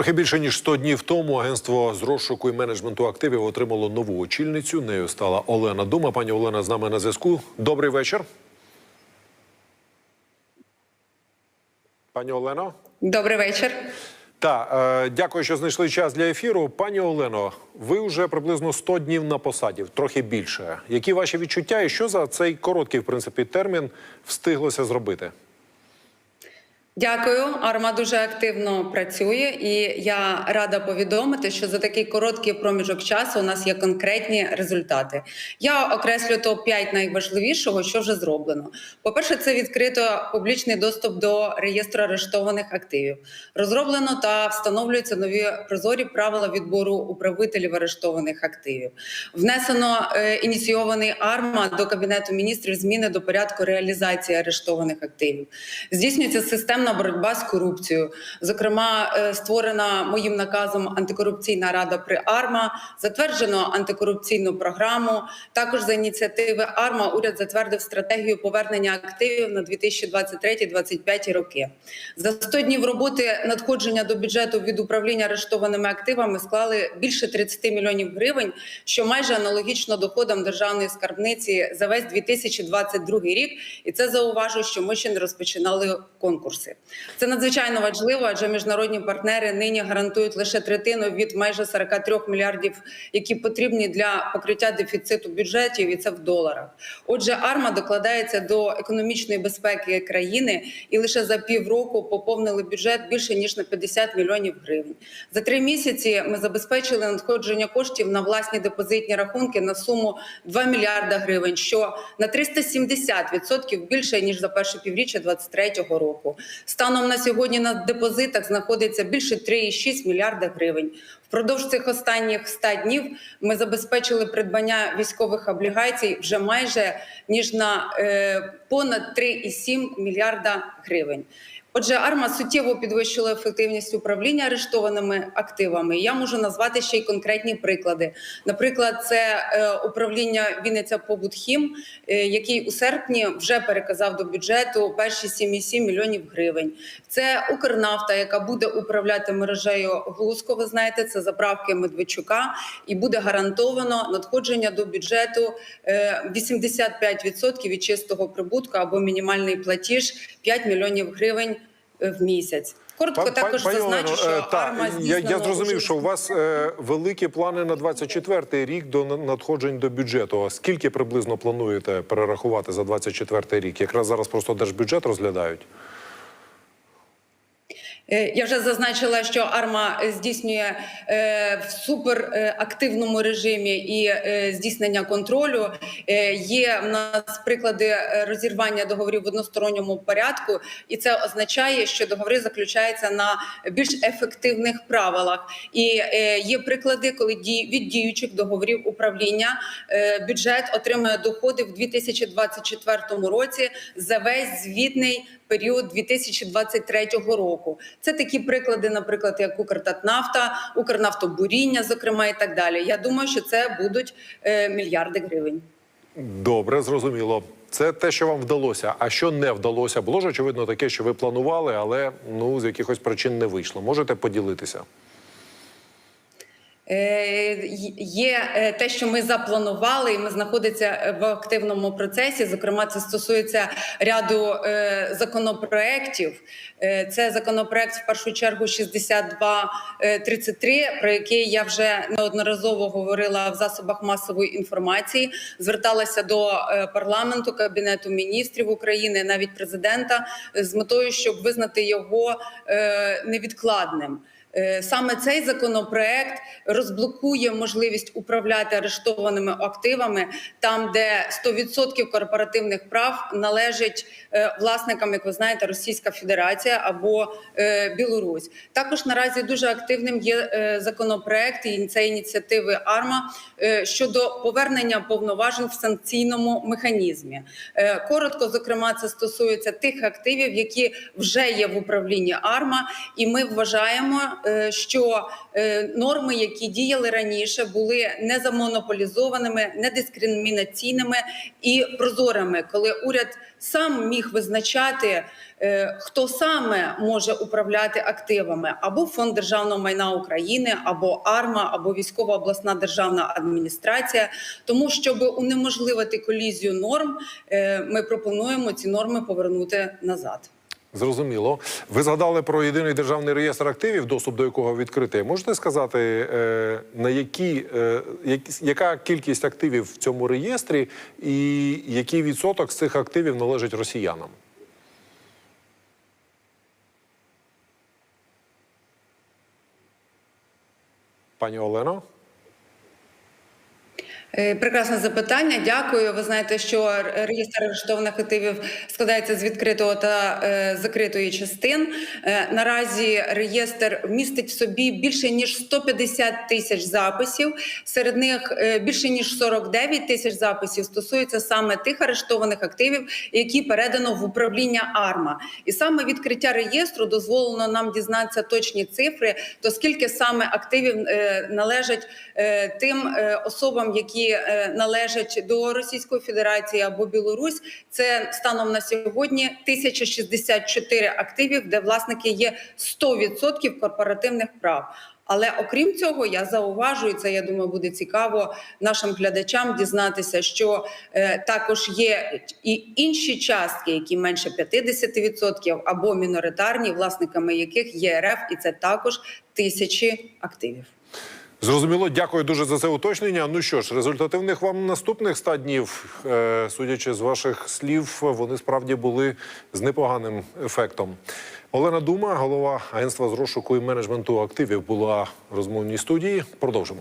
Трохи більше ніж 100 днів тому агентство з розшуку і менеджменту активів отримало нову очільницю. Нею стала Олена Дума. Пані Олена з нами на зв'язку. Добрий вечір. Пані Олено. Добрий вечір. Так, е, дякую, що знайшли час для ефіру. Пані Олено, ви вже приблизно 100 днів на посаді, трохи більше. Які ваші відчуття і що за цей короткий, в принципі, термін встиглося зробити? Дякую. Арма дуже активно працює, і я рада повідомити, що за такий короткий проміжок часу у нас є конкретні результати. Я окреслю топ 5 найважливішого, що вже зроблено. По-перше, це відкрито публічний доступ до реєстру арештованих активів. Розроблено та встановлюються нові прозорі правила відбору управителів арештованих активів. Внесено е, ініційований АРМА до кабінету міністрів зміни до порядку реалізації арештованих активів. Здійснюється системна боротьба з корупцією. Зокрема, е, створена моїм наказом антикорупційна рада при АРМА, затверджено антикорупційну програму. Також за ініціативи АРМА уряд затвердив стратегію повернення активів на 2023-2025 роки. За 100 днів роботи надходження до бюджету від управління арештованими активами склали більше 30 мільйонів гривень, що майже аналогічно доходам державної скарбниці за весь 2022 рік. І це зауважу, що ми ще не розпочинали конкурси. Це надзвичайно важливо, адже міжнародні партнери нині гарантують лише третину від майже 43 мільярдів, які потрібні для покриття дефіциту бюджетів, і це в доларах. Отже, АРМА докладається до економічної безпеки країни і лише за півроку поповнили бюджет більше ніж на 50 мільйонів гривень. За три місяці ми забезпечили надходження коштів на власні депозитні рахунки на суму 2 мільярда гривень, що на 370% більше ніж за перше півріччя 2023 року. Станом на сьогодні на депозитах знаходиться більше 3,6 мільярда гривень. Впродовж цих останніх 100 днів ми забезпечили придбання військових облігацій вже майже ніж на е, понад 3,7 мільярда гривень. Отже, АРМА суттєво підвищила ефективність управління арештованими активами. Я можу назвати ще й конкретні приклади. Наприклад, це е, управління Вінниця Побутхім, е, який у серпні вже переказав до бюджету перші 7,7 мільйонів гривень. Це Укрнафта, яка буде управляти мережею Глузко. Ви знаєте, це заправки Медведчука, і буде гарантовано надходження до бюджету е, 85% від чистого прибутку або мінімальний платіж 5 мільйонів гривень е, в місяць. Коротко Пан- також пан, зазначу, що е, та, арма я, я зрозумів, вже... що у вас е, великі плани на 24-й рік до надходжень до бюджету. А скільки приблизно плануєте перерахувати за 24-й рік? Якраз зараз просто держбюджет розглядають. Е, Я вже зазначила, що АРМА здійснює е, в суперактивному режимі і е, здійснення контролю. Е, Є в нас приклади е, розірвання договорів в односторонньому порядку, і це означає, що договори заключаються на більш ефективних правилах. І е, є приклади, коли від діючих договорів управління е, бюджет отримує доходи в 2024 році за весь звітний період 2023 року. Це такі приклади, наприклад, як Укртатнафта, Укрнафтобуріння, зокрема, і так далі. Я думаю, що це будуть е, мільярди гривень. Добре, зрозуміло. Це те, що вам вдалося. А що не вдалося? Було ж очевидно таке, що ви планували, але ну з якихось причин не вийшло. Можете поділитися? Е, Є е, те, що ми запланували, і ми знаходимося в активному процесі. Зокрема, це стосується ряду е, законопроєктів. Е, Це законопроект в першу чергу 6233, про який я вже неодноразово говорила в засобах масової інформації. Зверталася до е, парламенту, кабінету міністрів України, навіть президента, е, з метою, щоб визнати його е, невідкладним. Е, Саме цей законопроект розблокує можливість управляти арештованими активами там, де 100% корпоративних прав належить е, власникам, як ви знаєте, Російська Федерація або е, Білорусь. Також наразі дуже активним є законопроект і це ініціативи АРМА щодо повернення повноважень в санкційному механізмі. Коротко, зокрема, це стосується тих активів, які вже є в управлінні АРМА, і ми вважаємо, що е, норми, які діяли раніше, були не замонополізованими, не дискримінаційними і прозорими, коли уряд сам міг визначати, е, хто саме може управляти активами, або фонд державного майна України, або АРМА, або військова обласна державна адміністрація. Тому, щоб унеможливити колізію норм, е, ми пропонуємо ці норми повернути назад. Зрозуміло. Ви згадали про єдиний державний реєстр активів, доступ до якого відкритий. Можете сказати, е, на які, е, яка кількість активів в цьому реєстрі, і який відсоток з цих активів належить росіянам? Пані Олено? Е, Прекрасне запитання. Дякую. Ви знаєте, що реєстр арештованих активів складається з відкритого та е, закритої частин. Е, наразі реєстр містить в собі більше ніж 150 тисяч записів. Серед них е, більше ніж 49 тисяч записів стосуються саме тих арештованих активів, які передано в управління АРМА. І саме відкриття реєстру дозволено нам дізнатися точні цифри, то скільки саме активів е, належать е, тим е, особам, які е, належать до Російської Федерації або Білорусь. Це станом на сьогодні 1064 активів, де власники є 100% корпоративних прав. Але окрім цього, я зауважую це. Я думаю, буде цікаво нашим глядачам дізнатися, що е, також є і інші частки, які менше 50% або міноритарні, власниками яких є РФ, і це також тисячі активів. Зрозуміло, дякую дуже за це уточнення. Ну що ж, результативних вам наступних 100 днів, е, судячи з ваших слів, вони справді були з непоганим ефектом. Олена Дума, голова агентства з розшуку і менеджменту активів, була в розмовній студії. Продовжимо.